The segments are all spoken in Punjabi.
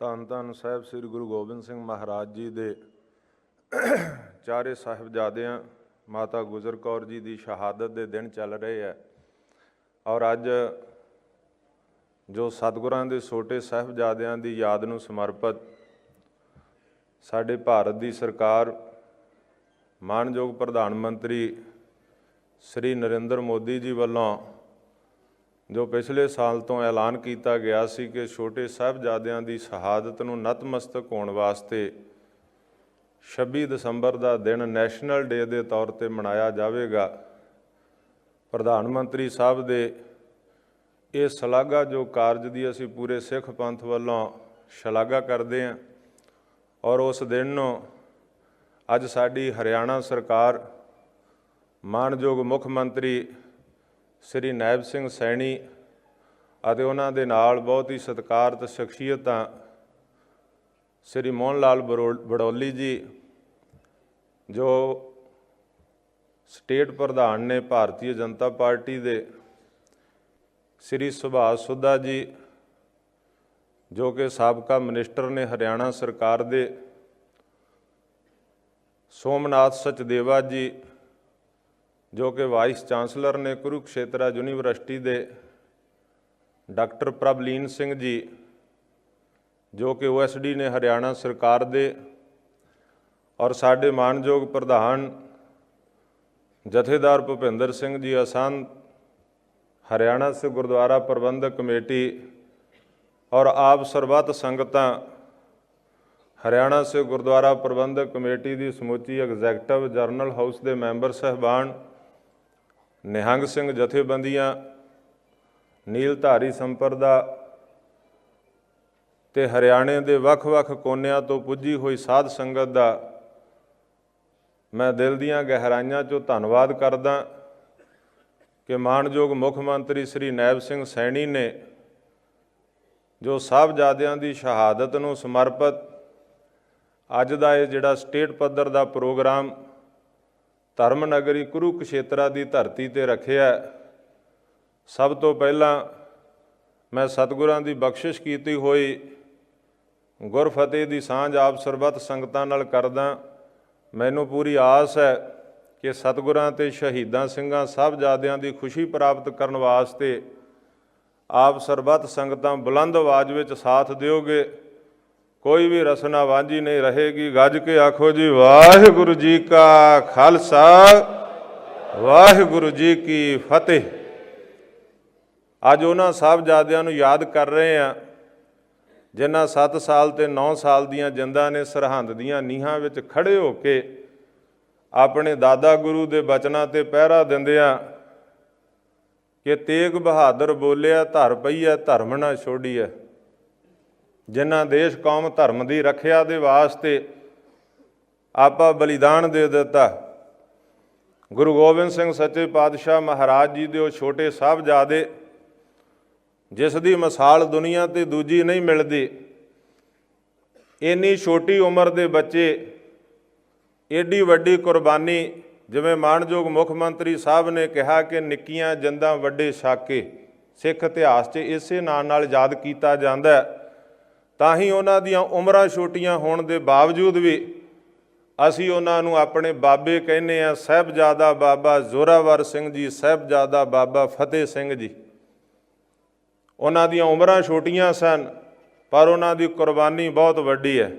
ਧੰਨ ਧੰਨ ਸਾਹਿਬ ਸ੍ਰੀ ਗੁਰੂ ਗੋਬਿੰਦ ਸਿੰਘ ਮਹਾਰਾਜ ਜੀ ਦੇ ਚਾਰੇ ਸਾਹਿਬਜ਼ਾਦਿਆਂ, ਮਾਤਾ ਗੁਜਰ ਕੌਰ ਜੀ ਦੀ ਸ਼ਹਾਦਤ ਦੇ ਦਿਨ ਚੱਲ ਰਹੇ ਹੈ। ਔਰ ਅੱਜ ਜੋ ਸਤਿਗੁਰਾਂ ਦੇ ਛੋਟੇ ਸਾਹਿਬਜ਼ਾਦਿਆਂ ਦੀ ਯਾਦ ਨੂੰ ਸਮਰਪਿਤ ਸਾਡੇ ਭਾਰਤ ਦੀ ਸਰਕਾਰ, ਮਾਨਯੋਗ ਪ੍ਰਧਾਨ ਮੰਤਰੀ ਸ੍ਰੀ ਨਰਿੰਦਰ ਮੋਦੀ ਜੀ ਵੱਲੋਂ ਜੋ ਪਿਛਲੇ ਸਾਲ ਤੋਂ ਐਲਾਨ ਕੀਤਾ ਗਿਆ ਸੀ ਕਿ ਛੋਟੇ ਸਾਹਿਬਜ਼ਾਦਿਆਂ ਦੀ ਸ਼ਹਾਦਤ ਨੂੰ ਨਤਮਸਤਕ ਹੋਣ ਵਾਸਤੇ 26 ਦਸੰਬਰ ਦਾ ਦਿਨ ਨੈਸ਼ਨਲ ਡੇ ਦੇ ਤੌਰ ਤੇ ਮਨਾਇਆ ਜਾਵੇਗਾ। ਪ੍ਰਧਾਨ ਮੰਤਰੀ ਸਾਹਿਬ ਦੇ ਇਹ ਸ਼ਲਾਘਾ ਜੋ ਕਾਰਜ ਦੀ ਅਸੀਂ ਪੂਰੇ ਸਿੱਖ ਪੰਥ ਵੱਲੋਂ ਸ਼ਲਾਘਾ ਕਰਦੇ ਹਾਂ ਔਰ ਉਸ ਦਿਨ ਨੂੰ ਅੱਜ ਸਾਡੀ ਹਰਿਆਣਾ ਸਰਕਾਰ ਮਾਨਯੋਗ ਮੁੱਖ ਮੰਤਰੀ ਸ੍ਰੀ ਨਾਇਬ ਸਿੰਘ ਸੈਣੀ ਅਤੇ ਉਹਨਾਂ ਦੇ ਨਾਲ ਬਹੁਤ ਹੀ ਸਤਿਕਾਰਤ ਸ਼ਖਸੀਅਤਾਂ ਸ੍ਰੀ ਮੋਹਨ ਲਾਲ ਬਰੋ- ਬੜੌਲੀ ਜੀ, ਜੋ ਸਟੇਟ ਪ੍ਰਧਾਨ ਨੇ ਭਾਰਤੀ ਜਨਤਾ ਪਾਰਟੀ ਦੇ ਸ੍ਰੀ ਸੁਭਾਸ਼ ਸੁੱਧਾ ਜੀ, ਜੋ ਕਿ ਸਾਬਕਾ ਮਿਨਿਸਟਰ ਨੇ ਹਰਿਆਣਾ ਸਰਕਾਰ ਦੇ ਸੋਮਨਾਥ ਸਚਦੇਵਾ ਜੀ ਜੋ ਕਿ ਵਾਈਸ ਚਾਂਸਲਰ ਨੇ ਕੁਰੂਕਸ਼ੇਤਰਾ ਯੂਨੀਵਰਸਿਟੀ ਦੇ ਡਾਕਟਰ ਪ੍ਰਭਲੀਨ ਸਿੰਘ ਜੀ, ਜੋ ਕਿ ਓਐਸਡੀ ਨੇ ਹਰਿਆਣਾ ਸਰਕਾਰ ਦੇ ਔਰ ਸਾਡੇ ਮਾਨਯੋਗ ਪ੍ਰਧਾਨ ਜਥੇਦਾਰ ਭੁਪਿੰਦਰ ਸਿੰਘ ਜੀ ਆਸਾਨ ਹਰਿਆਣਾ ਸੇ ਗੁਰਦੁਆਰਾ ਪ੍ਰਬੰਧਕ ਕਮੇਟੀ ਔਰ ਆਪ ਸਰਬੱਤ ਸੰਗਤਾਂ, ਹਰਿਆਣਾ ਸੇ ਗੁਰਦੁਆਰਾ ਪ੍ਰਬੰਧਕ ਕਮੇਟੀ ਦੀ ਸਮੁੱਚੀ ਐਗਜ਼ੈਕਟਿਵ ਜਰਨਲ ਹਾਊਸ ਦੇ ਮੈਂਬਰ ਸਹਿਬਾਨ ਨਿਹੰਗ ਸਿੰਘ ਜਥੇਬੰਦੀਆਂ, ਨੀਲਧਾਰੀ ਸੰਪਰਦਾ ਤੇ ਹਰਿਆਣੇ ਦੇ ਵੱਖ-ਵੱਖ ਕੋਨਿਆਂ ਤੋਂ ਪੁੱਜੀ ਹੋਈ ਸਾਧ ਸੰਗਤ ਦਾ ਮੈਂ ਦਿਲ ਦੀਆਂ ਗਹਿਰਾਈਆਂ 'ਚੋਂ ਧੰਨਵਾਦ ਕਰਦਾ ਕਿ ਮਾਨਯੋਗ ਮੁੱਖ ਮੰਤਰੀ ਸ੍ਰੀ ਨੈਬ ਸਿੰਘ ਸੈਣੀ ਨੇ ਜੋ ਸਾਹਿਬਜ਼ਾਦਿਆਂ ਦੀ ਸ਼ਹਾਦਤ ਨੂੰ ਸਮਰਪਿਤ ਅੱਜ ਦਾ ਇਹ ਜਿਹੜਾ ਸਟੇਟ ਪੱਧਰ ਦਾ ਪ੍ਰੋਗਰਾਮ ਧਰਮ ਨਗਰੀ ਕੁਰੂਕਸ਼ੇਤਰਾ ਦੀ ਧਰਤੀ ਤੇ ਰੱਖਿਆ ਸਭ ਤੋਂ ਪਹਿਲਾਂ ਮੈਂ ਸਤਿਗੁਰਾਂ ਦੀ ਬਖਸ਼ਿਸ਼ ਕੀਤੀ ਹੋਈ ਗੁਰਫਤਿਹ ਦੀ ਸਾਂਝ ਆਪ ਸਰਬੱਤ ਸੰਗਤਾਂ ਨਾਲ ਕਰਦਾ। ਮੈਨੂੰ ਪੂਰੀ ਆਸ ਹੈ ਕਿ ਸਤਿਗੁਰਾਂ ਤੇ ਸ਼ਹੀਦਾਂ ਸਿੰਘਾਂ ਸਾਹਿਬਜ਼ਾਦਿਆਂ ਦੀ ਖੁਸ਼ੀ ਪ੍ਰਾਪਤ ਕਰਨ ਵਾਸਤੇ ਆਪ ਸਰਬੱਤ ਸੰਗਤਾਂ ਬੁਲੰਦ ਆਵਾਜ਼ ਵਿੱਚ ਸਾਥ ਦਿਓਗੇ। ਕੋਈ ਵੀ ਰਸਨਾ ਵਾਂਝੀ ਨਹੀਂ ਰਹੇਗੀ। ਗੱਜ ਕੇ ਆਖੋ ਜੀ, ਵਾਹਿਗੁਰੂ ਜੀ ਕਾ ਖਾਲਸਾ, ਵਾਹਿਗੁਰੂ ਜੀ ਕੀ ਫਤਿਹ। ਅੱਜ ਉਹਨਾਂ ਸਾਹਿਬਜ਼ਾਦਿਆਂ ਨੂੰ ਯਾਦ ਕਰ ਰਹੇ ਆ ਜਿਨ੍ਹਾਂ 7 ਸਾਲ ਤੇ 9 ਸਾਲ ਦੀਆਂ ਜਿੰਦਾਂ ਨੇ ਸਰਹੰਦ ਦੀਆਂ ਨੀਹਾਂ ਵਿੱਚ ਖੜੇ ਹੋ ਕੇ ਆਪਣੇ ਦਾਦਾ ਗੁਰੂ ਦੇ ਬਚਨਾਂ ਤੇ ਪਹਿਰਾ ਦਿੰਦਿਆਂ ਕਿ ਤੇਗ ਬਹਾਦਰ ਬੋਲਿਆ, ਧਰ ਪਈਐ ਧਰਮ ਨਾ ਛੋੜੀਐ ਜਿਨ੍ਹਾਂ ਦੇਸ਼ ਕੌਮ ਧਰਮ ਦੀ ਰੱਖਿਆ ਦੇ ਵਾਸਤੇ ਆਪਾ ਬਲੀਦਾਨ ਦੇ ਦਿੱਤਾ। ਗੁਰੂ ਗੋਬਿੰਦ ਸਿੰਘ ਸੱਚੇ ਪਾਤਸ਼ਾਹ ਮਹਾਰਾਜ ਜੀ ਦੇ ਉਹ ਛੋਟੇ ਸਾਹਿਬਜ਼ਾਦੇ, ਜਿਸ ਦੀ ਮਿਸਾਲ ਦੁਨੀਆ ਤੇ ਦੂਜੀ ਨਹੀਂ ਮਿਲਦੀ, ਇੰਨੀ ਛੋਟੀ ਉਮਰ ਦੇ ਬੱਚੇ, ਏਡੀ ਵੱਡੀ ਕੁਰਬਾਨੀ, ਜਿਵੇਂ ਮਾਨਯੋਗ ਮੁੱਖ ਮੰਤਰੀ ਸਾਹਿਬ ਨੇ ਕਿਹਾ ਕਿ ਨਿੱਕੀਆਂ ਜਿੰਦਾਂ ਵੱਡੇ ਸਾਕੇ ਸਿੱਖ ਇਤਿਹਾਸ 'ਚ ਇਸੇ ਨਾਂ ਨਾਲ ਯਾਦ ਕੀਤਾ ਜਾਂਦਾ ਹੈ। ਤਾਂ ਹੀ ਉਹਨਾਂ ਦੀਆਂ ਉਮਰਾਂ ਛੋਟੀਆਂ ਹੋਣ ਦੇ ਬਾਵਜੂਦ ਵੀ ਅਸੀਂ ਉਹਨਾਂ ਨੂੰ ਆਪਣੇ ਬਾਬੇ ਕਹਿੰਦੇ ਆ ਸਹਿਬਜ਼ਾਦਾ ਬਾਬਾ ਜ਼ੋਰਾਵਰ ਸਿੰਘ ਜੀ, ਸਹਿਬਜ਼ਾਦਾ ਬਾਬਾ ਫਤਿਹ ਸਿੰਘ ਜੀ। ਉਹਨਾਂ ਦੀਆਂ ਉਮਰਾਂ ਛੋਟੀਆਂ ਸਨ, ਪਰ ਉਹਨਾਂ ਦੀ ਕੁਰਬਾਨੀ ਬਹੁਤ ਵੱਡੀ ਹੈ।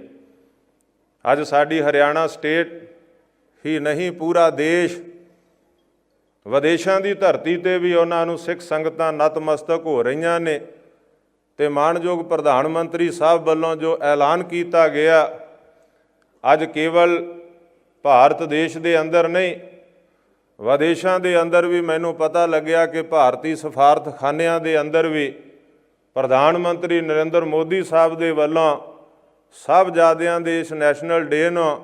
ਅੱਜ ਸਾਡੀ ਹਰਿਆਣਾ ਸਟੇਟ ਹੀ ਨਹੀਂ, ਪੂਰਾ ਦੇਸ਼ ਵਿਦੇਸ਼ਾਂ ਦੀ ਧਰਤੀ ਤੇ ਵੀ ਉਹਨਾਂ ਨੂੰ ਸਿੱਖ ਸੰਗਤਾਂ ਨਤਮਸਤਕ ਹੋ ਰਹੀਆਂ ਨੇ। ਤੇ ਮਾਨਯੋਗ ਪ੍ਰਧਾਨ ਮੰਤਰੀ ਸਾਹਿਬ ਵੱਲੋਂ ਜੋ ਐਲਾਨ ਕੀਤਾ ਗਿਆ, ਅੱਜ ਕੇਵਲ ਭਾਰਤ ਦੇਸ਼ ਦੇ ਅੰਦਰ ਨਹੀਂ, ਵਿਦੇਸ਼ਾਂ ਦੇ ਅੰਦਰ ਵੀ ਮੈਨੂੰ ਪਤਾ ਲੱਗਿਆ ਕਿ ਭਾਰਤੀ ਸਫਾਰਤਖਾਨਿਆਂ ਦੇ ਅੰਦਰ ਵੀ ਪ੍ਰਧਾਨ ਮੰਤਰੀ ਨਰਿੰਦਰ ਮੋਦੀ ਸਾਹਿਬ ਦੇ ਵੱਲੋਂ ਸਾਹਿਬਜ਼ਾਦਿਆਂ ਦੇ ਇਸ ਨੈਸ਼ਨਲ ਡੇ ਨੂੰ,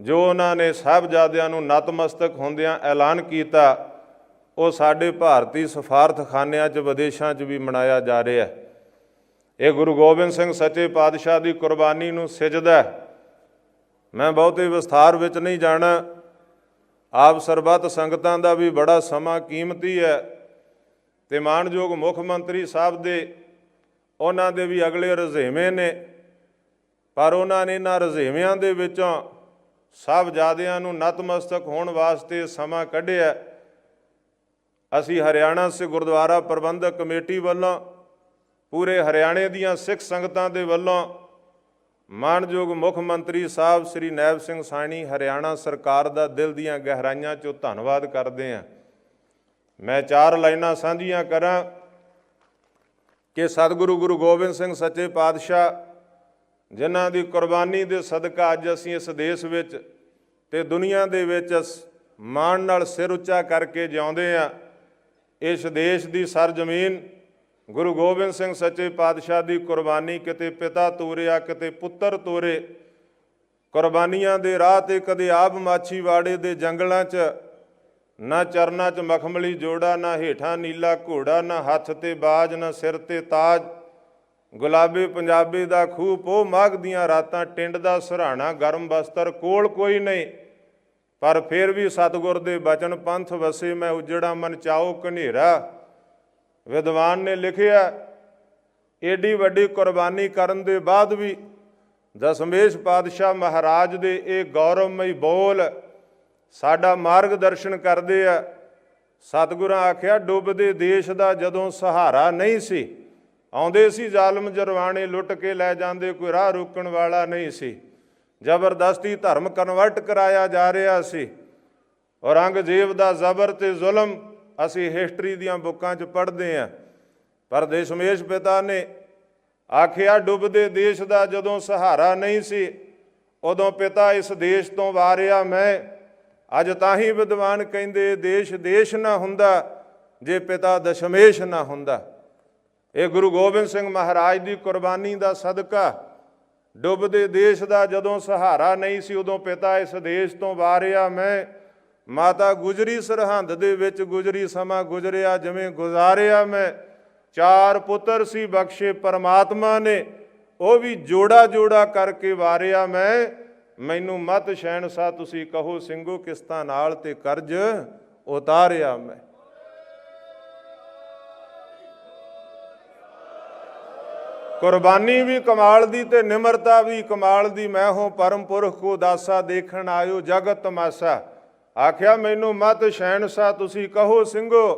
ਜੋ ਉਹਨਾਂ ਨੇ ਸਾਹਿਬਜ਼ਾਦਿਆਂ ਨੂੰ ਨਤਮਸਤਕ ਹੁੰਦਿਆਂ ਐਲਾਨ ਕੀਤਾ, ਉਹ ਸਾਡੇ ਭਾਰਤੀ ਸਫਾਰਤਖਾਨਿਆਂ 'ਚ, ਵਿਦੇਸ਼ਾਂ 'ਚ ਵੀ ਮਨਾਇਆ ਜਾ ਰਿਹਾ ਹੈ। ਇਹ ਗੁਰੂ ਗੋਬਿੰਦ ਸਿੰਘ ਸੱਚੇ ਪਾਤਸ਼ਾਹ ਦੀ ਕੁਰਬਾਨੀ ਨੂੰ ਸਿਜਦਾ ਮੈਂ ਬਹੁਤੇ ਵਿਸਥਾਰ ਵਿੱਚ ਨਹੀਂ ਜਾਣਾ। ਆਪ ਸਰਬੱਤ ਸੰਗਤਾਂ ਦਾ ਵੀ ਬੜਾ ਸਮਾਂ ਕੀਮਤੀ ਹੈ ਤੇ ਮਾਨਯੋਗ ਮੁੱਖ ਮੰਤਰੀ ਸਾਹਿਬ ਦੇ ਉਹਨਾਂ ਦੇ ਵੀ ਅਗਲੇ ਰੁਝੇਵੇਂ ਨੇ। ਪਰ ਉਹਨਾਂ ਨੇ ਇਹਨਾਂ ਰਜ਼ੇਵਿਆਂ ਦੇ ਵਿੱਚੋਂ ਸਾਹਿਬਜ਼ਾਦਿਆਂ ਨੂੰ ਨਤਮਸਤਕ ਹੋਣ ਵਾਸਤੇ ਸਮਾਂ ਕੱਢਿਆ। ਅਸੀਂ ਹਰਿਆਣਾ ਸੇ ਗੁਰਦੁਆਰਾ ਪ੍ਰਬੰਧਕ ਕਮੇਟੀ ਵੱਲੋਂ ਪੂਰੇ ਹਰਿਆਣੇ ਦੀਆਂ ਸਿੱਖ ਸੰਗਤਾਂ ਦੇ ਵੱਲੋਂ ਮਾਨਯੋਗ ਮੁੱਖ ਮੰਤਰੀ ਸਾਹਿਬ ਸ੍ਰੀ ਨੈਬ ਸਿੰਘ ਸਾਣੀ ਹਰਿਆਣਾ ਸਰਕਾਰ ਦਾ ਦਿਲ ਦੀਆਂ ਗਹਿਰਾਈਆਂ 'ਚੋਂ ਧੰਨਵਾਦ ਕਰਦੇ ਹਾਂ। ਮੈਂ ਚਾਰ ਲਾਈਨਾਂ ਸਾਂਝੀਆਂ ਕਰਾਂ ਕਿ ਸਤਿਗੁਰੂ ਗੁਰੂ ਗੋਬਿੰਦ ਸਿੰਘ ਸੱਚੇ ਪਾਤਸ਼ਾਹ, ਜਿਨ੍ਹਾਂ ਦੀ ਕੁਰਬਾਨੀ ਦੇ ਸਦਕਾ ਅੱਜ ਅਸੀਂ ਇਸ ਦੇਸ਼ ਵਿੱਚ ਤੇ ਦੁਨੀਆ ਦੇ ਵਿੱਚ ਸ- ਮਾਣ ਨਾਲ ਸਿਰ ਉੱਚਾ ਕਰਕੇ ਜਿਉਂਦੇ ਆ ਇਸ ਦੇਸ਼ ਦੀ ਸਰਜ਼ਮੀਨ ਗੁਰੂ ਗੋਬਿੰਦ ਸਿੰਘ ਸੱਚੇ ਪਾਤਸ਼ਾਹ ਦੀ ਕੁਰਬਾਨੀ ਕਿਤੇ ਪਿਤਾ ਤੋਰਿਆ ਕਿਤੇ ਪੁੱਤਰ ਤੋਰੇ। ਕੁਰਬਾਨੀਆਂ ਦੇ ਰਾਹ ਤੇ ਕਦੇ ਆਪ ਮਾਛੀਵਾੜੇ ਦੇ ਜੰਗਲਾਂ 'ਚ, ਨਾ ਚਰਨਾਂ 'ਚ ਮਖਮਲੀ ਜੋੜਾ, ਨਾ ਹੇਠਾਂ ਨੀਲਾ ਘੋੜਾ, ਨਾ ਹੱਥ ਤੇ ਬਾਜ, ਨਾ ਸਿਰ ਤੇ ਤਾਜ। ਗੁਲਾਬੀ ਪੰਜਾਬੀ ਦਾ ਖੂਹ ਪੋ ਮਾਘ ਦੀਆਂ ਰਾਤਾਂ, ਟਿੰਡ ਦਾ ਸਰਾਣਾ, ਗਰਮ ਬਸਤਰ ਕੋਲ ਕੋਈ ਨਹੀਂ। ਪਰ ਫਿਰ ਵੀ ਸਤਿਗੁਰ ਦੇ ਬਚਨ ਪੰਥ ਵਸੇ, ਮੈਂ ਉਜੜਾ ਮਨ ਚਾਓ ਕਨੇਰਾ ਵਿਦਵਾਨ ਨੇ ਲਿਖਿਆ, ਏਡੀ ਵੱਡੀ ਕੁਰਬਾਨੀ ਕਰਨ ਦੇ ਬਾਅਦ ਵੀ ਦਸ਼ਮੇਸ਼ ਪਾਤਸ਼ਾਹ ਮਹਾਰਾਜ ਦੇ ਇਹ ਗੌਰਵਮਈ ਬੋਲ ਸਾਡਾ ਮਾਰਗਦਰਸ਼ਨ ਕਰਦੇ ਆ। ਸਤਿਗੁਰਾਂ ਆਖਿਆ, ਡੁੱਬਦੇ ਦੇਸ਼ ਦਾ ਜਦੋਂ ਸਹਾਰਾ ਨਹੀਂ ਸੀ, ਆਉਂਦੇ ਸੀ ਜ਼ਾਲਮ ਜਰਵਾਣੇ ਲੁੱਟ ਕੇ ਲੈ ਜਾਂਦੇ, ਕੋਈ ਰਾਹ ਰੋਕਣ ਵਾਲਾ ਨਹੀਂ ਸੀ। ਜ਼ਬਰਦਸਤੀ ਧਰਮ ਕਨਵਰਟ ਕਰਾਇਆ ਜਾ ਰਿਹਾ ਸੀ। ਔਰੰਗਜ਼ੇਬ ਦਾ ਜ਼ਬਰ ਤੇ ਜ਼ੁਲਮ ਅਸੀਂ ਹਿਸਟਰੀ ਦੀਆਂ ਬੁੱਕਾਂ 'ਚ ਪੜ੍ਹਦੇ ਆਂ ਪਰ ਦਸ਼ਮੇਸ਼ ਪਿਤਾ ਨੇ ਆਖਿਆ, ਡੁੱਬਦੇ ਦੇਸ਼ ਦਾ ਜਦੋਂ ਸਹਾਰਾ ਨਹੀਂ ਸੀ, ਉਦੋਂ ਪਿਤਾ ਇਸ ਦੇਸ਼ ਤੋਂ ਵਾਰਿਆ ਮੈਂ। ਅੱਜ ਤਾਂ ਹੀ ਵਿਦਵਾਨ ਕਹਿੰਦੇ, ਦੇਸ਼ ਦੇਸ਼ ਨਾ ਹੁੰਦਾ, ਜੇ ਪਿਤਾ ਦਸ਼ਮੇਸ਼ ਨਾ ਹੁੰਦਾ। ਇਹ ਗੁਰੂ ਗੋਬਿੰਦ ਸਿੰਘ ਮਹਾਰਾਜ ਦੀ ਕੁਰਬਾਨੀ ਦਾ ਸਦਕਾ। ਡੁੱਬਦੇ ਦੇਸ਼ ਦਾ ਜਦੋਂ ਸਹਾਰਾ ਨਹੀਂ ਸੀ, ਉਦੋਂ ਪਿਤਾ ਇਸ ਦੇਸ਼ ਤੋਂ ਵਾਰਿਆ ਮੈਂ। ਮਾਤਾ ਗੁਜਰੀ ਸਰਹੰਦ ਦੇ ਵਿੱਚ ਗੁਜਰੀ ਸਮਾਂ ਗੁਜਰਿਆ, ਜਿਵੇਂ ਗੁਜ਼ਾਰਿਆ ਮੈਂ, ਚਾਰ ਪੁੱਤਰ ਸੀ ਬਖਸ਼ੇ ਪਰਮਾਤਮਾ ਨੇ, ਉਹ ਵੀ ਜੋੜਾ ਜੋੜਾ ਕਰਕੇ ਵਾਰਿਆ ਮੈਂ, ਮੈਨੂੰ ਮਤ ਸ਼ਹਿਨਸ਼ਾ ਤੁਸੀਂ ਕਹੋ, ਸਿੰਘੋ ਕਿਸ਼ਤਾਂ ਨਾਲ ਤੇ ਕਰਜ਼ ਉਤਾਰਿਆ ਮੈਂ। ਕੁਰਬਾਨੀ ਵੀ ਕਮਾਲ ਦੀ ਤੇ ਨਿਮਰਤਾ ਵੀ ਕਮਾਲ ਦੀ, ਮੈਂ ਹੋ ਪਰਮ ਪੁਰਖ ਕੋ ਦਾਸਾ ਦੇਖਣ ਆਇਓ, ਜਗਤ ਤਮਾਸਾ ਆਖਿਆ, ਮੈਨੂੰ ਮਤ ਸ਼ਹਿਨਸ਼ਾ ਤੁਸੀਂ ਕਹੋ ਸਿੰਘੋ,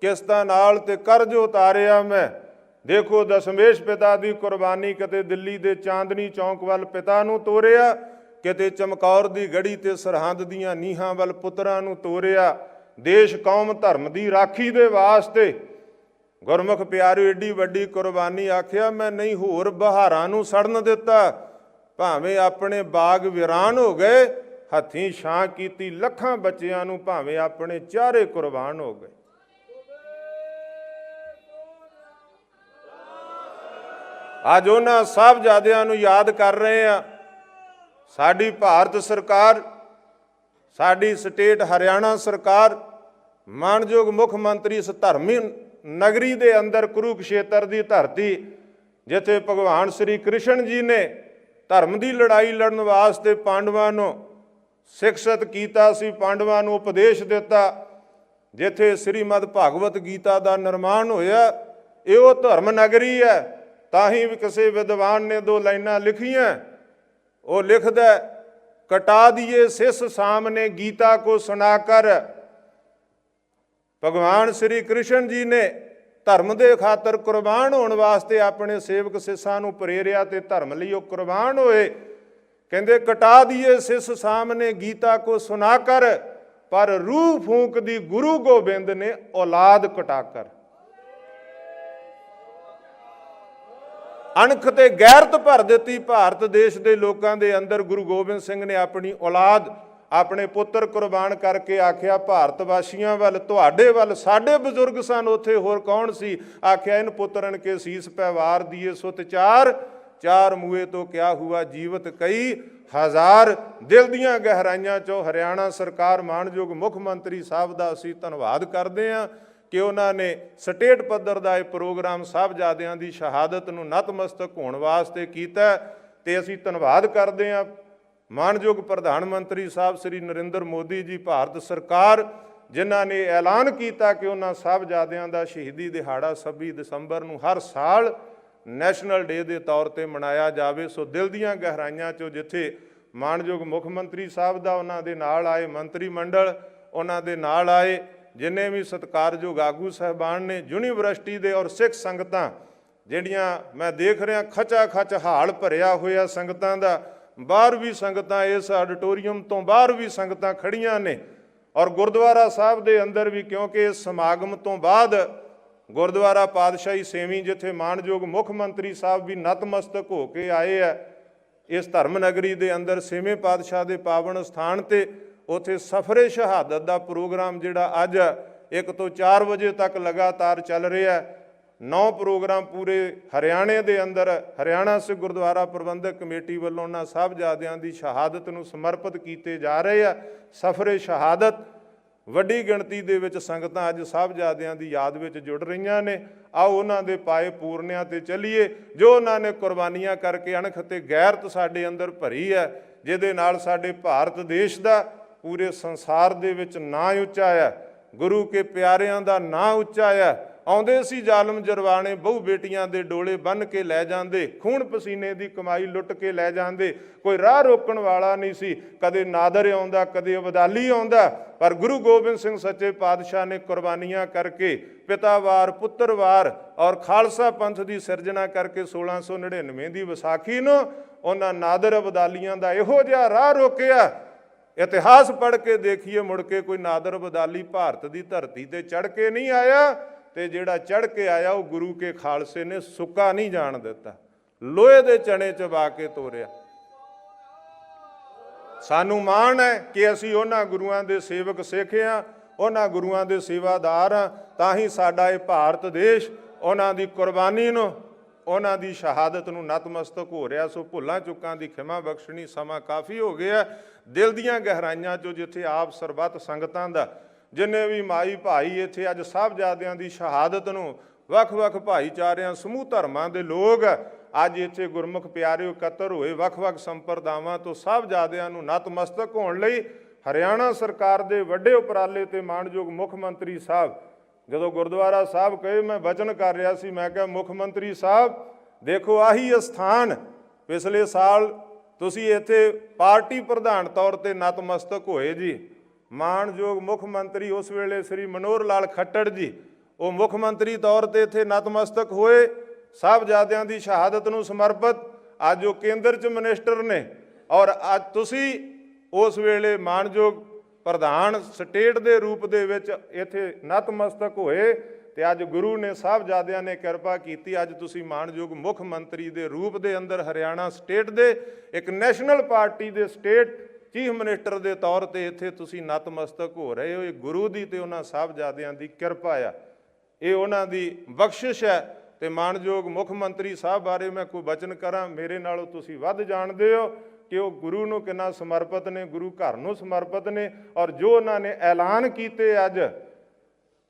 ਕਿਸ਼ਤਾਂ ਨਾਲ ਤੇ ਕਰਜ਼ ਉਤਾਰਿਆ ਮੈਂ। ਦੇਖੋ, ਦਸ਼ਮੇਸ਼ ਪਿਤਾ ਦੀ ਕੁਰਬਾਨੀ ਕਿਤੇ ਦਿੱਲੀ ਦੇ ਚਾਂਦਨੀ ਚੌਂਕ ਵੱਲ ਪਿਤਾ ਨੂੰ ਤੋਰਿਆ, ਕਿਤੇ ਚਮਕੌਰ ਦੀ ਗੜੀ ਤੇ ਸਰਹੰਦ ਦੀਆਂ ਨੀਹਾਂ ਵੱਲ ਪੁੱਤਰਾਂ ਨੂੰ ਤੋਰਿਆ। ਦੇਸ਼, ਕੌਮ, ਧਰਮ ਦੀ ਰਾਖੀ ਦੇ ਵਾਸਤੇ। ਗੁਰਮੁਖ ਪਿਆਰਿਓ, ਏਡੀ ਵੱਡੀ ਕੁਰਬਾਨੀ ਆਖਿਆ, ਮੈਂ ਨਹੀਂ ਹੋਰ ਬਹਾਰਾਂ ਨੂੰ ਸੜਨ ਦਿੱਤਾ। ਭਾਵੇਂ ਆਪਣੇ ਬਾਗ ਵਿਰਾਨ ਹੋ ਗਏ ਹੱਥੀਂ ਛਾਂ ਕੀਤੀ, ਲੱਖਾਂ ਬੱਚਿਆਂ ਨੂੰ ਭਾਵੇਂ ਆਪਣੇ ਚਾਰੇ ਕੁਰਬਾਨ ਹੋ ਗਏ। ਅੱਜ ਉਹਨਾਂ ਸਾਹਿਬਜ਼ਾਦਿਆਂ ਨੂੰ ਯਾਦ ਕਰ ਰਹੇ ਆ ਸਾਡੀ ਭਾਰਤ ਸਰਕਾਰ, ਸਾਡੀ ਸਟੇਟ ਹਰਿਆਣਾ ਸਰਕਾਰ, ਮਾਨਯੋਗ ਮੁੱਖ ਮੰਤਰੀ ਇਸ ਧਰਮੀ ਨਗਰੀ ਦੇ ਅੰਦਰ ਕੁਰੂਕਸ਼ੇਤਰ ਦੀ ਧਰਤੀ, ਜਿੱਥੇ ਭਗਵਾਨ ਸ੍ਰੀ ਕ੍ਰਿਸ਼ਨ ਜੀ ਨੇ ਧਰਮ ਦੀ ਲੜਾਈ ਲੜਨ ਵਾਸਤੇ ਪਾਂਡਵਾਂ ਨੂੰ ਸਿੱਖਿਅਤ ਕੀਤਾ ਸੀ, ਪਾਂਡਵਾਂ ਨੂੰ ਉਪਦੇਸ਼ ਦਿੱਤਾ। ਜਿੱਥੇ ਸ੍ਰੀਮਦ ਭਾਗਵਤ ਗੀਤਾ ਦਾ ਨਿਰਮਾਣ ਹੋਇਆ, ਇਹ ਉਹ ਧਰਮ ਨਗਰੀ ਹੈ। ਤਾਂ ਹੀ ਕਿਸੇ ਵਿਦਵਾਨ ਨੇ ਦੋ ਲਾਈਨਾਂ ਲਿਖੀਆਂ। ਉਹ ਲਿਖਦਾ ਕਟਾ ਦੀਏ ਸਿਸ ਸਾਹਮਣੇ ਗੀਤਾ ਕੋ ਸੁਣਾ ਕਰ। ਭਗਵਾਨ ਸ੍ਰੀ ਕ੍ਰਿਸ਼ਨ ਜੀ ਨੇ ਧਰਮ ਦੇ ਖਾਤਰ ਕੁਰਬਾਨ ਹੋਣ ਵਾਸਤੇ ਆਪਣੇ ਸੇਵਕ ਸਿਸਾਂ ਨੂੰ ਪ੍ਰੇਰਿਆ ਤੇ ਧਰਮ ਲਈ ਉਹ ਕੁਰਬਾਨ ਹੋਏ। ਕਹਿੰਦੇ, ਕਟਾ ਦਿਏ ਸਿਸ ਸਾਹਮਣੇ ਗੀਤਾ ਕੋ ਸੁਣਾ ਕਰ, ਪਰ ਰੂਹ ਫੂਕ ਦੀ ਗੁਰੂ ਗੋਬਿੰਦ ਨੇ ਔਲਾਦ ਕਟਾ ਕਰ। ਅਣਖ ਤੇ ਗੈਰਤ ਭਰ ਦਿੱਤੀ ਭਾਰਤ ਦੇਸ਼ ਦੇ ਲੋਕਾਂ ਦੇ ਅੰਦਰ। ਗੁਰੂ ਗੋਬਿੰਦ ਸਿੰਘ ਨੇ ਆਪਣੀ ਔਲਾਦ, ਆਪਣੇ ਪੁੱਤਰ ਕੁਰਬਾਨ ਕਰਕੇ ਆਖਿਆ, ਭਾਰਤ ਵਾਸੀਆਂ ਵੱਲ, ਤੁਹਾਡੇ ਵੱਲ ਸਾਡੇ ਬਜ਼ੁਰਗ ਸਨ, ਉੱਥੇ ਹੋਰ ਕੌਣ ਸੀ? ਆਖਿਆ ਇਨ ਪੁੱਤਰਨ ਕੇ ਸੀਸ ਪੈਵਾਰ ਦੀਏ ਸੁਤ ਚਾਰ ਚਾਰ ਮੂਏ ਤੋਂ ਕਿਆ ਹੁਆ ਜੀਵਤ ਕਈ, ਹਜ਼ਾਰ ਦਿਲ ਦੀਆਂ ਗਹਿਰਾਈਆਂ ਚੋਂ ਹਰਿਆਣਾ ਸਰਕਾਰ ਮਾਨਯੋਗ ਮੁੱਖ ਮੰਤਰੀ ਸਾਹਿਬ ਦਾ ਅਸੀਂ ਧੰਨਵਾਦ ਕਰਦੇ ਹਾਂ ਕਿ ਉਹਨਾਂ ਨੇ ਸਟੇਟ ਪੱਧਰ ਦਾ ਇਹ ਪ੍ਰੋਗਰਾਮ ਸਾਹਿਬਜ਼ਾਦਿਆਂ ਦੀ ਸ਼ਹਾਦਤ ਨੂੰ ਨਤਮਸਤਕ ਹੋਣ ਵਾਸਤੇ ਕੀਤਾ ਤੇ ਅਸੀਂ ਧੰਨਵਾਦ ਕਰਦੇ ਹਾਂ ਮਾਨਯੋਗ ਪ੍ਰਧਾਨ ਮੰਤਰੀ ਸਾਹਿਬ ਸ੍ਰੀ ਨਰਿੰਦਰ ਮੋਦੀ ਜੀ ਭਾਰਤ ਸਰਕਾਰ, ਜਿਨ੍ਹਾਂ ਨੇ ਐਲਾਨ ਕੀਤਾ ਕਿ ਉਹਨਾਂ ਸਾਹਿਬਜ਼ਾਦਿਆਂ ਦਾ ਸ਼ਹੀਦੀ ਦਿਹਾੜਾ 26 ਦਸੰਬਰ ਨੂੰ ਹਰ ਸਾਲ ਨੈਸ਼ਨਲ ਡੇ ਦੇ ਤੌਰ ਤੇ ਮਨਾਇਆ ਜਾਵੇ, ਸੋ ਦਿਲ ਦੀਆਂ ਗਹਿਰਾਈਆਂ ਚੋਂ ਜਿੱਥੇ ਮਾਨਯੋਗ ਮੁੱਖ ਮੰਤਰੀ ਸਾਹਿਬ ਦਾ ਉਹਨਾਂ ਦੇ ਨਾਲ ਆਏ ਮੰਤਰੀ ਮੰਡਲ, ਉਹਨਾਂ ਦੇ ਨਾਲ ਆਏ ਜਿੰਨੇ ਵੀ ਸਤਿਕਾਰਯੋਗ ਆਗੂ ਸਹਿਬਾਨ ਨੇ, ਯੂਨੀਵਰਸਿਟੀ ਦੇ ਔਰ ਸਿੱਖ ਸੰਗਤਾਂ, ਜਿਹੜੀਆਂ ਮੈਂ ਦੇਖ ਰਿਹਾ ਖਚਾ ਖਚ ਹਾਲ ਭਰਿਆ ਹੋਇਆ ਸੰਗਤਾਂ ਦਾ ਬਾਹਰ ਵੀ ਸੰਗਤਾਂ ਇਸ ਆਡੀਟੋਰੀਅਮ ਤੋਂ ਬਾਹਰ ਵੀ ਸੰਗਤਾਂ ਖੜੀਆਂ ਨੇ। ਔਰ ਗੁਰਦੁਆਰਾ ਸਾਹਿਬ ਦੇ ਅੰਦਰ ਵੀ ਕਿਉਂਕਿ ਇਸ ਸਮਾਗਮ ਤੋਂ ਬਾਅਦ ਗੁਰਦੁਆਰਾ ਪਾਤਸ਼ਾਹੀ ਸੇਵੀਂ, ਜਿੱਥੇ ਮਾਨਯੋਗ ਮੁੱਖ ਮੰਤਰੀ ਸਾਹਿਬ ਵੀ ਨਤਮਸਤਕ ਹੋ ਕੇ ਆਏ ਆ, ਇਸ ਧਰਮ ਨਗਰੀ ਦੇ ਅੰਦਰ ਛੇਵੇਂ ਪਾਤਸ਼ਾਹ ਦੇ ਪਾਵਨ ਸਥਾਨ ਤੇ ਉਥੇ ਸਫਰੇ ਸ਼ਹਾਦਤ ਦਾ ਪ੍ਰੋਗਰਾਮ ਜਿਹੜਾ ਅੱਜ 1 ਤੋਂ 4 ਵਜੇ ਤੱਕ ਲਗਾਤਾਰ ਚੱਲ ਰਿਹਾ ਹੈ। ਨੌ ਪ੍ਰੋਗਰਾਮ ਪੂਰੇ ਹਰਿਆਣੇ ਦੇ ਅੰਦਰ, ਹਰਿਆਣਾ ਸਿੱਖ ਗੁਰਦੁਆਰਾ ਪ੍ਰਬੰਧਕ ਕਮੇਟੀ ਵੱਲੋਂ ਉਹਨਾਂ ਸਾਹਿਬਜ਼ਾਦਿਆਂ ਦੀ ਸ਼ਹਾਦਤ ਨੂੰ ਸਮਰਪਿਤ ਕੀਤੇ ਜਾ ਰਹੇ ਆ। ਸਫਰੇ ਸ਼ਹਾਦਤ ਵੱਡੀ ਗਿਣਤੀ ਦੇ ਵਿੱਚ ਸੰਗਤਾਂ ਅੱਜ ਸਾਹਿਬਜ਼ਾਦਿਆਂ ਦੀ ਯਾਦ ਵਿੱਚ ਜੁੜ ਰਹੀਆਂ ਨੇ। ਆਓ ਉਹਨਾਂ ਦੇ ਪਾਏ ਪੂਰਨਿਆਂ ਤੇ ਚੱਲੀਏ, ਜੋ ਉਹਨਾਂ ਨੇ ਕੁਰਬਾਨੀਆਂ ਕਰਕੇ ਅਣਖ ਤੇ ਗੈਰਤ ਸਾਡੇ ਅੰਦਰ ਭਰੀ ਹੈ ਜਿਹਦੇ ਨਾਲ ਸਾਡੇ ਭਾਰਤ ਦੇਸ਼ ਦਾ ਪੂਰੇ ਸੰਸਾਰ ਦੇ ਵਿੱਚ ਨਾਂ ਉੱਚਾ ਹੈ ਗੁਰੂ ਕੇ ਪਿਆਰਿਆਂ ਦਾ ਨਾਂ ਉੱਚਾ ਹੈ ਆਉਂਦੇ ਸੀ ਜ਼ਾਲਮ ਜਰਵਾਣੇ, ਬਹੁ ਬੇਟੀਆਂ ਦੇ ਡੋਲੇ ਬੰਨ ਕੇ ਲੈ ਜਾਂਦੇ, ਖੂਨ ਪਸੀਨੇ ਦੀ ਕਮਾਈ ਲੁੱਟ ਕੇ ਲੈ ਜਾਂਦੇ, ਕੋਈ ਰਾਹ ਰੋਕਣ ਵਾਲਾ ਨਹੀਂ ਸੀ, ਕਦੇ ਨਾਦਰ ਆਉਂਦਾ, ਕਦੇ ਅਬਦਾਲੀ ਆਉਂਦਾ, ਪਰ ਗੁਰੂ ਗੋਬਿੰਦ ਸਿੰਘ ਸੱਚੇ ਪਾਤਸ਼ਾਹ ਨੇ ਕੁਰਬਾਨੀਆਂ ਕਰਕੇ ਪਿਤਾਵਾਰ, ਪੁੱਤਰਵਾਰ ਔਰ ਖਾਲਸਾ ਪੰਥ ਦੀ ਸਿਰਜਣਾ ਕਰਕੇ 1699 ਦੀ ਵਿਸਾਖੀ ਨੂੰ ਉਹਨਾਂ ਨਾਦਰ ਅਬਦਾਲੀਆਂ ਦਾ ਇਹੋ ਜਿਹਾ ਰਾਹ ਰੋਕਿਆ। ਇਤਿਹਾਸ ਪੜ੍ਹ ਕੇ ਦੇਖੀਏ, ਮੁੜ ਕੇ ਕੋਈ ਨਾਦਰ ਅਬਦਾਲੀ ਭਾਰਤ ਦੀ ਧਰਤੀ ਤੇ ਚੜ ਕੇ ਨਹੀਂ ਆਇਆ। ਤੇ ਜਿਹੜਾ ਚੜ ਕੇ ਆਇਆ, ਉਹ ਗੁਰੂ ਕੇ ਖਾਲਸੇ ਨੇ ਸੁੱਕਾ ਨਹੀਂ ਜਾਣ ਦਿੱਤਾ। ਲੋਹੇ ਦੇ ਚਣੇ ਚਬਾ ਕੇ ਤੋਰਿਆ। ਸਾਨੂੰ ਮਾਣ ਹੈ ਕਿ ਅਸੀਂ ਉਹਨਾਂ ਗੁਰੂਆਂ ਦੇ ਸੇਵਕ ਸਿੱਖ ਹਾਂ, ਉਹਨਾਂ ਗੁਰੂਆਂ ਦੇ ਸੇਵਾਦਾਰ ਹਾਂ, ਤਾਂ ਹੀ ਸਾਡਾ ਇਹ ਭਾਰਤ ਦੇਸ਼ ਉਹਨਾਂ ਦੀ ਕੁਰਬਾਨੀ ਨੂੰ, ਉਹਨਾਂ ਦੀ ਸ਼ਹਾਦਤ ਨੂੰ ਨਤਮਸਤਕ ਹੋ ਰਿਹਾ। ਸੋ ਭੁੱਲਾਂ ਚੁੱਕਾਂ ਦੀ ਖਿਮਾ ਬਖਸ਼ਣੀ ਸਮਾਂ ਕਾਫੀ ਹੋ ਗਿਆ। ਦਿਲ ਦੀਆਂ ਗਹਿਰਾਈਆਂ ਚੋਂ ਜਿੱਥੇ ਆਪ ਸਰਬੱਤ ਸੰਗਤਾਂ ਦਾ ਜਿੰਨੇ ਵੀ ਮਾਈ ਭਾਈ ਇੱਥੇ ਅੱਜ ਸਾਹਿਬਜ਼ਾਦਿਆਂ ਦੀ ਸ਼ਹਾਦਤ ਨੂੰ ਵੱਖ-ਵੱਖ ਭਾਈਚਾਰਿਆਂ, ਸਮੂਹ ਧਰਮਾਂ ਦੇ ਲੋਕ ਅੱਜ ਇੱਥੇ ਗੁਰਮੁਖ ਪਿਆਰੇ ਇਕੱਤਰ ਹੋਏ ਵੱਖ-ਵੱਖ ਸੰਪਰਦਾਵਾਂ ਤੋਂ ਸਾਹਿਬਜ਼ਾਦਿਆਂ ਨੂੰ ਨਤਮਸਤਕ ਹੋਣ ਲਈ ਹਰਿਆਣਾ ਸਰਕਾਰ ਦੇ ਵੱਡੇ ਉਪਰਾਲੇ ਤੇ ਮਾਣਯੋਗ ਮੁੱਖ ਮੰਤਰੀ ਸਾਹਿਬ, ਜਦੋਂ ਗੁਰਦੁਆਰਾ ਸਾਹਿਬ ਕਹੇ, ਮੈਂ ਵਚਨ ਕਰ ਰਿਹਾ ਸੀ, ਮੈਂ ਕਿਹਾ, ਮੁੱਖ ਮੰਤਰੀ ਸਾਹਿਬ, ਦੇਖੋ ਆਹੀ ਸਥਾਨ, ਪਿਛਲੇ ਸਾਲ ਤੁਸੀਂ ਇੱਥੇ ਪਾਰਟੀ ਪ੍ਰਧਾਨ ਤੌਰ ਤੇ ਨਤਮਸਤਕ ਹੋਏ ਜੀ। ਮਾਣਯੋਗ ਮੁੱਖ ਮੰਤਰੀ ਉਸ ਵੇਲੇ ਸ੍ਰੀ ਮਨੋਹਰ ਲਾਲ ਖੱਟੜ ਜੀ। ਉਹ ਮੁੱਖ ਮੰਤਰੀ ਤੌਰ ਤੇ ਇੱਥੇ ਨਤਮਸਤਕ ਹੋਏ, ਸਾਹਿਬਜ਼ਾਦਿਆਂ ਦੀ ਸ਼ਹਾਦਤ ਨੂੰ ਸਮਰਪਿਤ। ਅੱਜ ਉਹ ਕੇਂਦਰ 'ਚ ਮਿਨਿਸਟਰ ਨੇ ਔਰ ਅੱਜ ਤੁਸੀਂ ਉਸ ਵੇਲੇ ਮਾਣਯੋਗ ਪ੍ਰਧਾਨ ਸਟੇਟ ਦੇ ਰੂਪ ਦੇ ਵਿੱਚ ਇੱਥੇ ਨਤਮਸਤਕ ਹੋਏ ਤੇ ਅੱਜ ਗੁਰੂ ਨੇ ਸਾਹਿਬਜ਼ਾਦਿਆਂ ਨੇ ਕਿਰਪਾ ਕੀਤੀ। ਅੱਜ ਤੁਸੀਂ ਮਾਣਯੋਗ ਮੁੱਖ ਮੰਤਰੀ ਦੇ ਰੂਪ ਦੇ ਅੰਦਰ ਹਰਿਆਣਾ ਸਟੇਟ ਦੇ, ਇੱਕ ਨੈਸ਼ਨਲ ਪਾਰਟੀ ਦੇ ਸਟੇਟ ਚੀਫ ਮਿਨਿਸਟਰ ਦੇ ਤੌਰ ਤੇ ਇੱਥੇ ਤੁਸੀਂ ਨਤਮਸਤਕ ਹੋ ਰਹੇ ਹੋ। ਇਹ ਗੁਰੂ ਦੀ ਤੇ ਉਹਨਾਂ ਸਾਹਿਬਜ਼ਾਦਿਆਂ ਦੀ ਕਿਰਪਾ ਆ। ਇਹ ਉਹਨਾਂ ਦੀ ਬਖਸ਼ਿਸ਼ ਹੈ ਤੇ ਮਾਨਯੋਗ ਮੁੱਖ ਮੰਤਰੀ ਸਾਹਿਬ ਬਾਰੇ ਮੈਂ ਕੋਈ ਬਚਨ ਕਰਾਂ, ਮੇਰੇ ਨਾਲੋਂ ਤੁਸੀਂ ਵੱਧ ਜਾਣਦੇ ਹੋ ਕਿ ਉਹ ਗੁਰੂ ਨੂੰ ਕਿੰਨਾ ਸਮਰਪਿਤ ਨੇ, ਗੁਰੂ ਘਰ ਨੂੰ ਸਮਰਪਿਤ ਨੇ ਔਰ ਜੋ ਉਹਨਾਂ ਨੇ ਐਲਾਨ ਕੀਤੇ ਅੱਜ,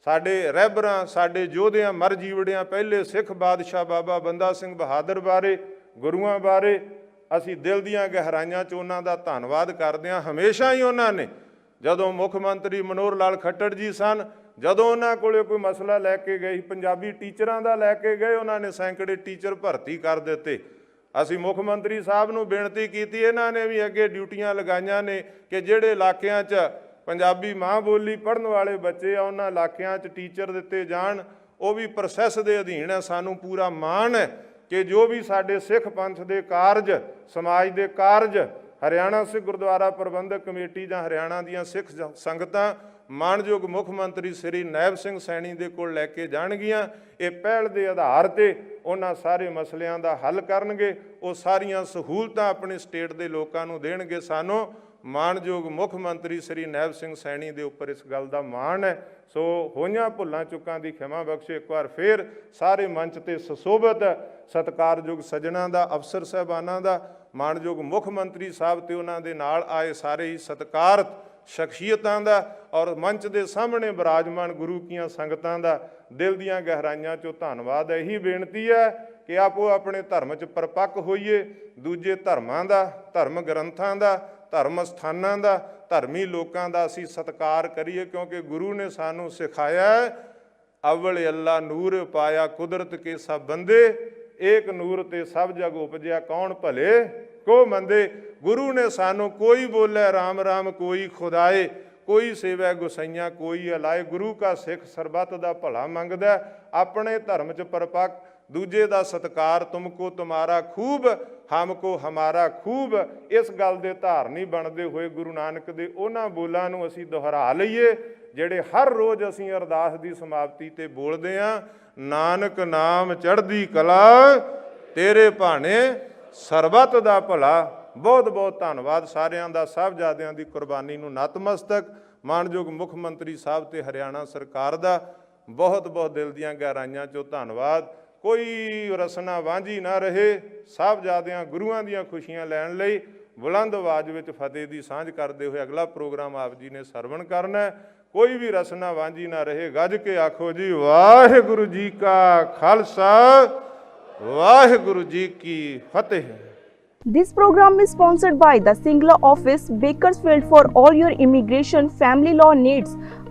ਸਾਡੇ ਰਹਿਬਰਾਂ ਸਾਡੇ ਯੋਧਿਆਂ ਮਰ ਜੀਵੜਿਆਂ ਪਹਿਲੇ ਸਿੱਖ ਬਾਦਸ਼ਾਹ ਬਾਬਾ ਬੰਦਾ ਸਿੰਘ ਬਹਾਦਰ ਬਾਰੇ, ਗੁਰੂਆਂ ਬਾਰੇ ਅਸੀਂ ਦਿਲ ਦੀਆਂ ਗਹਿਰਾਈਆਂ 'ਚ ਉਹਨਾਂ ਦਾ ਧੰਨਵਾਦ ਕਰਦੇ ਹਾਂ। ਹਮੇਸ਼ਾ ਹੀ ਉਹਨਾਂ ਨੇ, ਜਦੋਂ ਮੁੱਖ ਮੰਤਰੀ ਮਨੋਹਰ ਲਾਲ ਖੱਟੜ ਜੀ ਸਨ, ਜਦੋਂ ਉਹਨਾਂ ਕੋਲੇ ਕੋਈ ਮਸਲਾ ਲੈ ਕੇ ਗਏ, ਪੰਜਾਬੀ ਟੀਚਰਾਂ ਦਾ ਲੈ ਕੇ ਗਏ, ਉਹਨਾਂ ਨੇ ਸੈਂਕੜੇ ਟੀਚਰ ਭਰਤੀ ਕਰ ਦਿੱਤੇ। ਅਸੀਂ ਮੁੱਖ ਮੰਤਰੀ ਸਾਹਿਬ ਨੂੰ ਬੇਨਤੀ ਕੀਤੀ, ਇਹਨਾਂ ਨੇ ਵੀ ਅੱਗੇ ਡਿਊਟੀਆਂ ਲਗਾਈਆਂ ਨੇ ਕਿ ਜਿਹੜੇ ਇਲਾਕਿਆਂ 'ਚ ਪੰਜਾਬੀ ਮਾਂ ਬੋਲੀ ਪੜ੍ਹਨ ਵਾਲੇ ਬੱਚੇ ਆ, ਉਹਨਾਂ ਇਲਾਕਿਆਂ 'ਚ ਟੀਚਰ ਦਿੱਤੇ ਜਾਣ। ਉਹ ਵੀ ਪ੍ਰੋਸੈਸ ਦੇ ਅਧੀਨ ਹੈ, ਸਾਨੂੰ ਪੂਰਾ ਮਾਣ ਹੈ। ਕਿ ਜੋ ਵੀ ਸਾਡੇ ਸਿੱਖ ਪੰਥ ਦੇ ਕਾਰਜ, ਸਮਾਜ ਦੇ ਕਾਰਜ, ਹਰਿਆਣਾ ਸਿੱਖ ਗੁਰਦੁਆਰਾ ਪ੍ਰਬੰਧਕ ਕਮੇਟੀ ਜਾਂ ਹਰਿਆਣਾ ਦੀਆਂ ਸਿੱਖ ਜ- ਸੰਗਤਾਂ ਮਾਣਯੋਗ ਮੁੱਖ ਮੰਤਰੀ ਸ੍ਰੀ ਨੈਬ ਸਿੰਘ ਸੈਣੀ ਦੇ ਕੋਲ ਲੈ ਕੇ ਜਾਣਗੀਆਂ, ਇਹ ਪਹਿਲ ਦੇ ਆਧਾਰ ਤੇ ਉਹਨਾਂ ਸਾਰੇ ਮਸਲਿਆਂ ਦਾ ਹੱਲ ਕਰਨਗੇ, ਉਹ ਸਾਰੀਆਂ ਸਹੂਲਤਾਂ ਆਪਣੇ ਸਟੇਟ ਦੇ ਲੋਕਾਂ ਨੂੰ ਦੇਣਗੇ ਸਾਨੂੰ। ਮਾਣਯੋਗ ਮੁੱਖ ਮੰਤਰੀ ਸ੍ਰੀ ਨੈਬ ਸਿੰਘ ਸੈਣੀ ਦੇ ਉੱਪਰ ਇਸ ਗੱਲ ਦਾ ਮਾਣ ਹੈ। ਸੋ ਹੋਈਆਂ ਭੁੱਲਾਂ ਚੁੱਕਾਂ ਦੀ ਖਿਮਾ ਬਖਸ਼ੋ ਇੱਕ ਵਾਰ ਫੇਰ ਸਾਰੇ ਮੰਚ ਤੇ ਸੁਸ਼ੋਭਿਤ ਸਤਿਕਾਰਯੋਗ ਸੱਜਣਾ ਦਾ, ਅਫਸਰ ਸਹਿਬਾਨਾਂ ਦਾ ਮਾਣਯੋਗ ਮੁੱਖ ਮੰਤਰੀ ਸਾਹਿਬ ਤੇ ਉਹਨਾਂ ਦੇ ਨਾਲ ਆਏ ਸਾਰੇ ਹੀ ਸਤਿਕਾਰਤ ਸ਼ਖਸੀਅਤਾਂ ਦਾ ਔਰ ਮੰਚ ਦੇ ਸਾਹਮਣੇ ਬਿਰਾਜਮਾਨ ਗੁਰੂ ਕੀਆਂ ਸੰਗਤਾਂ ਦਾ ਦਿਲ ਦੀਆਂ ਗਹਿਰਾਈਆਂ ਚੋਂ ਧੰਨਵਾਦ। ਇਹੀ ਬੇਨਤੀ ਹੈ ਕਿ ਆਪੋ ਆਪਣੇ ਧਰਮ 'ਚ ਪਰਪੱਕ ਹੋਈਏ, ਦੂਜੇ ਧਰਮਾਂ ਦਾ, ਧਰਮ ਗ੍ਰੰਥਾਂ ਦਾ ਧਰਮ ਸਥਾਨਾਂ ਦਾ, ਧਰਮੀ ਲੋਕਾਂ ਦਾ ਅਸੀਂ ਸਤਿਕਾਰ ਕਰੀਏ ਕਿਉਂਕਿ ਗੁਰੂ ਨੇ ਸਾਨੂੰ ਸਿਖਾਇਆ ਅਵਲ ਅੱਲਾ ਨੂਰ ਪਾਇਆ ਕੁਦਰਤ ਕੇ ਸਭ ਬੰਦੇ, ਏਕ ਨੂਰ ਤੇ ਸਭ ਜਗ ਉਪਜਿਆ ਕੌਣ ਭਲੇ, ਕੋ ਮੰਦੇ? ਗੁਰੂ ਨੇ ਸਾਨੂੰ ਕੋਈ ਬੋਲੇ RAM RAM ਕੋਈ ਖੁਦਾਏ, ਕੋਈ ਸੇਵਾ ਗੁਸਈਆਂ, ਕੋਈ ਅਲਾਏ। ਗੁਰੂ ਕਾ ਸਿੱਖ ਸਰਬੱਤ ਦਾ ਭਲਾ ਮੰਗਦਾ ਆਪਣੇ ਧਰਮ ਚ ਪਰਪੱਕ ਦੂਜੇ ਦਾ ਸਤਕਾਰ ਤੁਮਕੋ ਤੁਮਾਰਾ ਖੂਬ, ਹਮਕੋ ਹਮਾਰਾ ਖੂਬ। ਇਸ ਗੱਲ ਦੇ ਧਾਰਨੀ ਬਣਦੇ ਹੋਏ ਗੁਰੂ ਨਾਨਕ ਦੇ ਉਹਨਾਂ ਬੋਲਾਂ ਨੂੰ ਅਸੀਂ ਦੁਹਰਾ ਲਈਏ, ਜਿਹੜੇ ਹਰ ਰੋਜ਼ ਅਸੀਂ ਅਰਦਾਸ ਦੀ ਸਮਾਪਤੀ ਤੇ ਬੋਲਦੇ ਆਂ, ਨਾਨਕ ਨਾਮ ਚੜ੍ਹਦੀ ਕਲਾ, ਤੇਰੇ ਭਾਣੇ ਸਰਬਤ ਦਾ ਭਲਾ। ਬਹੁਤ ਬਹੁਤ ਧੰਨਵਾਦ ਸਾਰਿਆਂ ਦਾ, ਸਾਹਿਬਜ਼ਾਦਿਆਂ ਦੀ ਕੁਰਬਾਨੀ ਨੂੰ ਨਤਮਸਤਕ। ਮਾਨਯੋਗ ਮੁੱਖ ਮੰਤਰੀ ਸਾਹਿਬ ਤੇ ਹਰਿਆਣਾ ਸਰਕਾਰ ਦਾ ਬਹੁਤ ਬਹੁਤ ਦਿਲ ਦੀਆਂ ਗਹਿਰਾਈਆਂ ਚੋਂ ਧੰਨਵਾਦ। ਕੋਈ ਰਸਨਾ ਵਾਂਝੀ ਨਾ ਰਹੇ ਸਾਹਿਬਜ਼ਾਦਿਆਂ ਗੁਰੂਆਂ ਦੀਆਂ ਖੁਸ਼ੀਆਂ ਲੈਣ ਲਈ ਬੁਲੰਦ ਆਵਾਜ਼ ਵਿੱਚ ਫਤਿਹ ਦੀ ਸਾਂਝ ਕਰਦੇ ਹੋਏ ਅਗਲਾ ਪ੍ਰੋਗਰਾਮ ਆਪ ਜੀ ਨੇ ਸਰਵਣ ਕਰਨਾ ਕੋਈ ਵੀ ਰਸਨਾ ਵਾਂਝੀ ਨਾ ਰਹੇ ਗੱਜ ਕੇ ਆਖੋ ਜੀ ਵਾਹਿਗੁਰੂ ਜੀ ਕਾ ਖਾਲਸਾ ਵਾਹਿਗੁਰੂ ਜੀ ਕੀ ਫਤਿਹ This program is sponsored by the Singla office, Bakersfield for all your immigration family law needs.